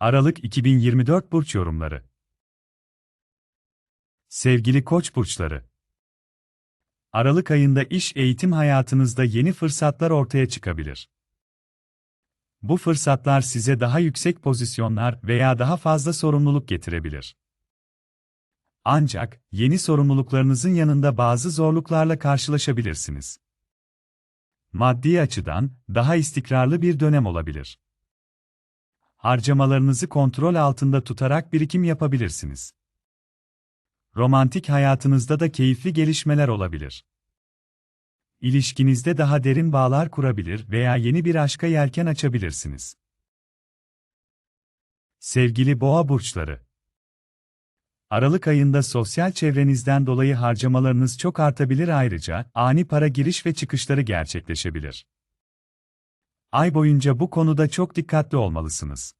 Aralık 2024 burç yorumları. Sevgili Koç burçları. Aralık ayında iş eğitim hayatınızda yeni fırsatlar ortaya çıkabilir. Bu fırsatlar size daha yüksek pozisyonlar veya daha fazla sorumluluk getirebilir. Ancak yeni sorumluluklarınızın yanında bazı zorluklarla karşılaşabilirsiniz. Maddi açıdan daha istikrarlı bir dönem olabilir. Harcamalarınızı kontrol altında tutarak birikim yapabilirsiniz. Romantik hayatınızda da keyifli gelişmeler olabilir. İlişkinizde daha derin bağlar kurabilir veya yeni bir aşka yelken açabilirsiniz. Sevgili Boğa burçları, Aralık ayında sosyal çevrenizden dolayı harcamalarınız çok artabilir ayrıca ani para giriş ve çıkışları gerçekleşebilir. Ay boyunca bu konuda çok dikkatli olmalısınız.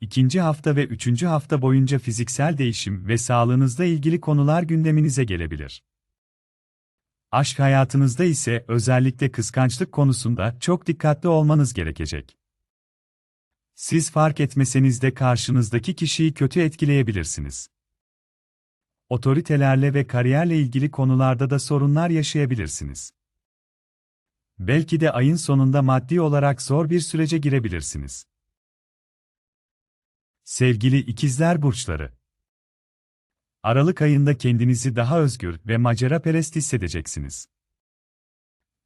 İkinci hafta ve üçüncü hafta boyunca fiziksel değişim ve sağlığınızla ilgili konular gündeminize gelebilir. Aşk hayatınızda ise özellikle kıskançlık konusunda çok dikkatli olmanız gerekecek. Siz fark etmeseniz de karşınızdaki kişiyi kötü etkileyebilirsiniz. Otoritelerle ve kariyerle ilgili konularda da sorunlar yaşayabilirsiniz. Belki de ayın sonunda maddi olarak zor bir sürece girebilirsiniz. Sevgili ikizler burçları. Aralık ayında kendinizi daha özgür ve macera perest hissedeceksiniz.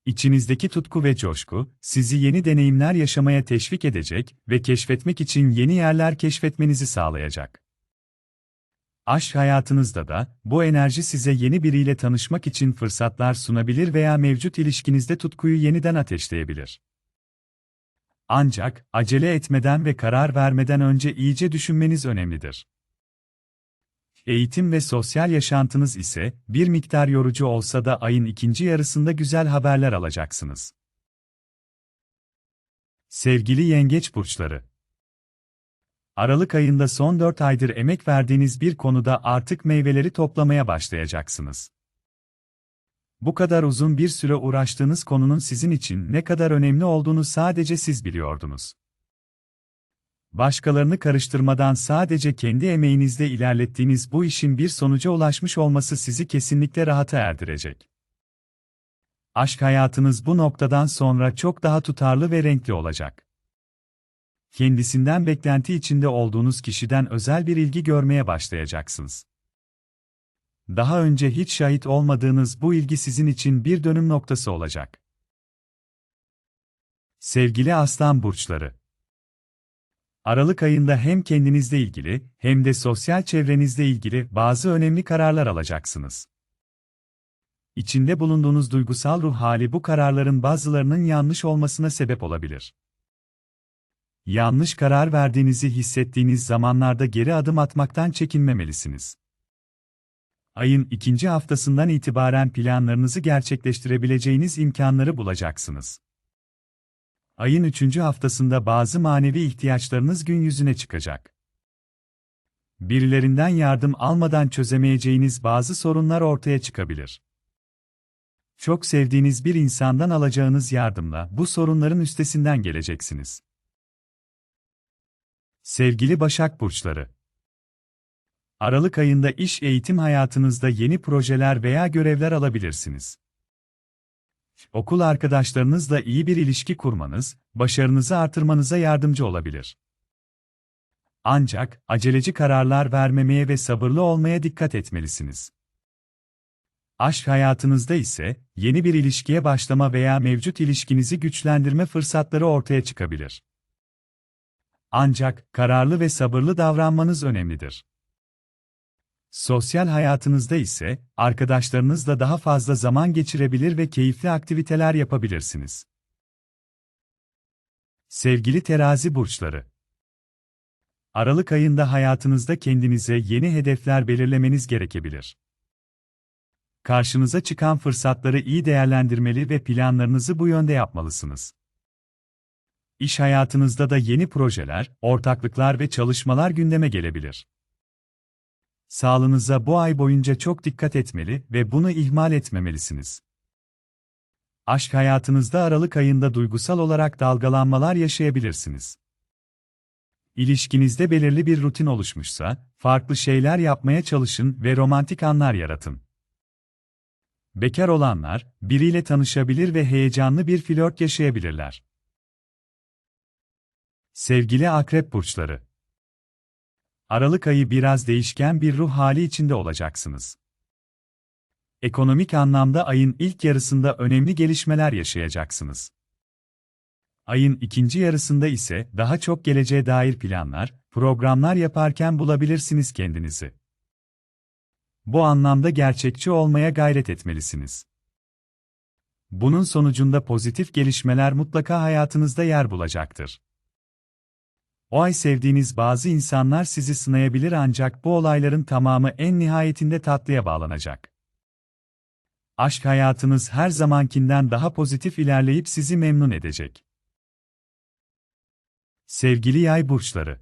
İçinizdeki tutku ve coşku, sizi yeni deneyimler yaşamaya teşvik edecek ve keşfetmek için yeni yerler keşfetmenizi sağlayacak. Aşk hayatınızda da, bu enerji size yeni biriyle tanışmak için fırsatlar sunabilir veya mevcut ilişkinizde tutkuyu yeniden ateşleyebilir. Ancak, acele etmeden ve karar vermeden önce iyice düşünmeniz önemlidir. Eğitim ve sosyal yaşantınız ise, bir miktar yorucu olsa da ayın ikinci yarısında güzel haberler alacaksınız. Sevgili Yengeç Burçları Aralık ayında son 4 aydır emek verdiğiniz bir konuda artık meyveleri toplamaya başlayacaksınız. Bu kadar uzun bir süre uğraştığınız konunun sizin için ne kadar önemli olduğunu sadece siz biliyordunuz. Başkalarını karıştırmadan sadece kendi emeğinizle ilerlettiğiniz bu işin bir sonuca ulaşmış olması sizi kesinlikle rahata erdirecek. Aşk hayatınız bu noktadan sonra çok daha tutarlı ve renkli olacak. Kendisinden beklenti içinde olduğunuz kişiden özel bir ilgi görmeye başlayacaksınız. Daha önce hiç şahit olmadığınız bu ilgi sizin için bir dönüm noktası olacak. Sevgili Aslan burçları Aralık ayında hem kendinizle ilgili hem de sosyal çevrenizle ilgili bazı önemli kararlar alacaksınız. İçinde bulunduğunuz duygusal ruh hali bu kararların bazılarının yanlış olmasına sebep olabilir. Yanlış karar verdiğinizi hissettiğiniz zamanlarda geri adım atmaktan çekinmemelisiniz. Ayın ikinci haftasından itibaren planlarınızı gerçekleştirebileceğiniz imkanları bulacaksınız. Ayın üçüncü haftasında bazı manevi ihtiyaçlarınız gün yüzüne çıkacak. Birilerinden yardım almadan çözemeyeceğiniz bazı sorunlar ortaya çıkabilir. Çok sevdiğiniz bir insandan alacağınız yardımla bu sorunların üstesinden geleceksiniz. Sevgili Başak Burçları Aralık ayında iş eğitim hayatınızda yeni projeler veya görevler alabilirsiniz. Okul arkadaşlarınızla iyi bir ilişki kurmanız, başarınızı artırmanıza yardımcı olabilir. Ancak, aceleci kararlar vermemeye ve sabırlı olmaya dikkat etmelisiniz. Aşk hayatınızda ise, yeni bir ilişkiye başlama veya mevcut ilişkinizi güçlendirme fırsatları ortaya çıkabilir. Ancak, kararlı ve sabırlı davranmanız önemlidir. Sosyal hayatınızda ise, arkadaşlarınızla daha fazla zaman geçirebilir ve keyifli aktiviteler yapabilirsiniz. Sevgili terazi burçları Aralık ayında hayatınızda kendinize yeni hedefler belirlemeniz gerekebilir. Karşınıza çıkan fırsatları iyi değerlendirmeli ve planlarınızı bu yönde yapmalısınız. İş hayatınızda da yeni projeler, ortaklıklar ve çalışmalar gündeme gelebilir. Sağlığınıza bu ay boyunca çok dikkat etmeli ve bunu ihmal etmemelisiniz. Aşk hayatınızda Aralık ayında duygusal olarak dalgalanmalar yaşayabilirsiniz. İlişkinizde belirli bir rutin oluşmuşsa, farklı şeyler yapmaya çalışın ve romantik anlar yaratın. Bekar olanlar, biriyle tanışabilir ve heyecanlı bir flört yaşayabilirler. Sevgili akrep burçları. Aralık ayı biraz değişken bir ruh hali içinde olacaksınız. Ekonomik anlamda ayın ilk yarısında önemli gelişmeler yaşayacaksınız. Ayın ikinci yarısında ise daha çok geleceğe dair planlar, programlar yaparken bulabilirsiniz kendinizi. Bu anlamda gerçekçi olmaya gayret etmelisiniz. Bunun sonucunda pozitif gelişmeler mutlaka hayatınızda yer bulacaktır. O ay sevdiğiniz bazı insanlar sizi sınayabilir ancak bu olayların tamamı en nihayetinde tatlıya bağlanacak. Aşk hayatınız her zamankinden daha pozitif ilerleyip sizi memnun edecek. Sevgili yay burçları.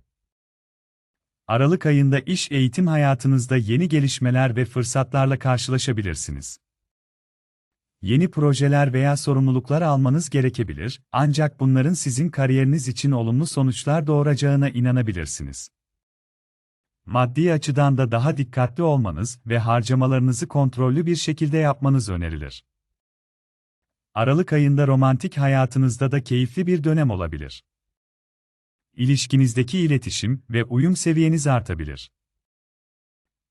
Aralık ayında iş eğitim hayatınızda yeni gelişmeler ve fırsatlarla karşılaşabilirsiniz. Yeni projeler veya sorumluluklar almanız gerekebilir, ancak bunların sizin kariyeriniz için olumlu sonuçlar doğuracağına inanabilirsiniz. Maddi açıdan da daha dikkatli olmanız ve harcamalarınızı kontrollü bir şekilde yapmanız önerilir. Aralık ayında romantik hayatınızda da keyifli bir dönem olabilir. İlişkinizdeki iletişim ve uyum seviyeniz artabilir.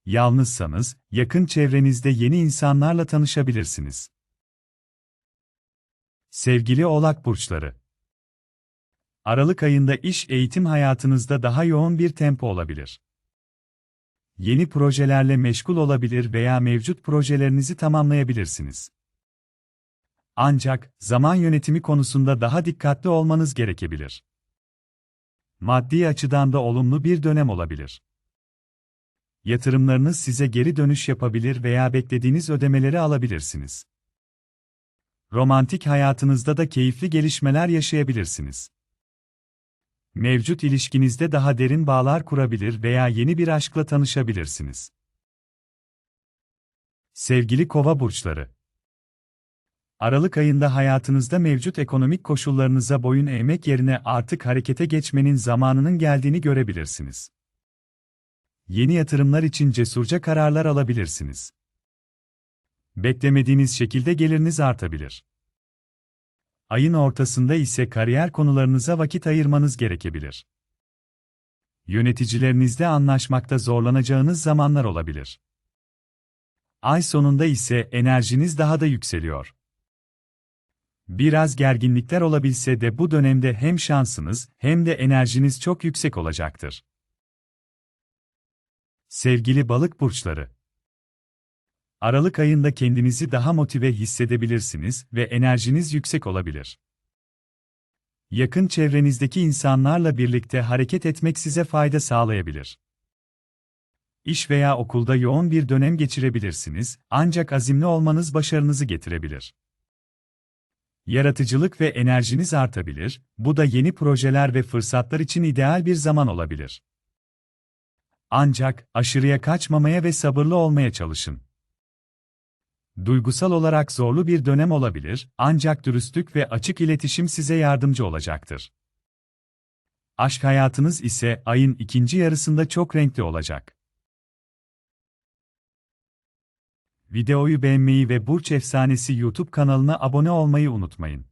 Yalnızsanız, yakın çevrenizde yeni insanlarla tanışabilirsiniz. Sevgili Oğlak burçları. Aralık ayında iş eğitim hayatınızda daha yoğun bir tempo olabilir. Yeni projelerle meşgul olabilir veya mevcut projelerinizi tamamlayabilirsiniz. Ancak zaman yönetimi konusunda daha dikkatli olmanız gerekebilir. Maddi açıdan da olumlu bir dönem olabilir. Yatırımlarınız size geri dönüş yapabilir veya beklediğiniz ödemeleri alabilirsiniz. Romantik hayatınızda da keyifli gelişmeler yaşayabilirsiniz. Mevcut ilişkinizde daha derin bağlar kurabilir veya yeni bir aşkla tanışabilirsiniz. Sevgili Kova burçları. Aralık ayında hayatınızda mevcut ekonomik koşullarınıza boyun eğmek yerine artık harekete geçmenin zamanının geldiğini görebilirsiniz. Yeni yatırımlar için cesurca kararlar alabilirsiniz. Beklemediğiniz şekilde geliriniz artabilir. Ayın ortasında ise kariyer konularınıza vakit ayırmanız gerekebilir. Yöneticilerinizle anlaşmakta zorlanacağınız zamanlar olabilir. Ay sonunda ise enerjiniz daha da yükseliyor. Biraz gerginlikler olabilse de bu dönemde hem şansınız hem de enerjiniz çok yüksek olacaktır. Sevgili balık burçları Aralık ayında kendinizi daha motive hissedebilirsiniz ve enerjiniz yüksek olabilir. Yakın çevrenizdeki insanlarla birlikte hareket etmek size fayda sağlayabilir. İş veya okulda yoğun bir dönem geçirebilirsiniz, ancak azimli olmanız başarınızı getirebilir. Yaratıcılık ve enerjiniz artabilir, bu da yeni projeler ve fırsatlar için ideal bir zaman olabilir. Ancak aşırıya kaçmamaya ve sabırlı olmaya çalışın. Duygusal olarak zorlu bir dönem olabilir, ancak dürüstlük ve açık iletişim size yardımcı olacaktır. Aşk hayatınız ise ayın ikinci yarısında çok renkli olacak. Videoyu beğenmeyi ve Burç Efsanesi YouTube kanalına abone olmayı unutmayın.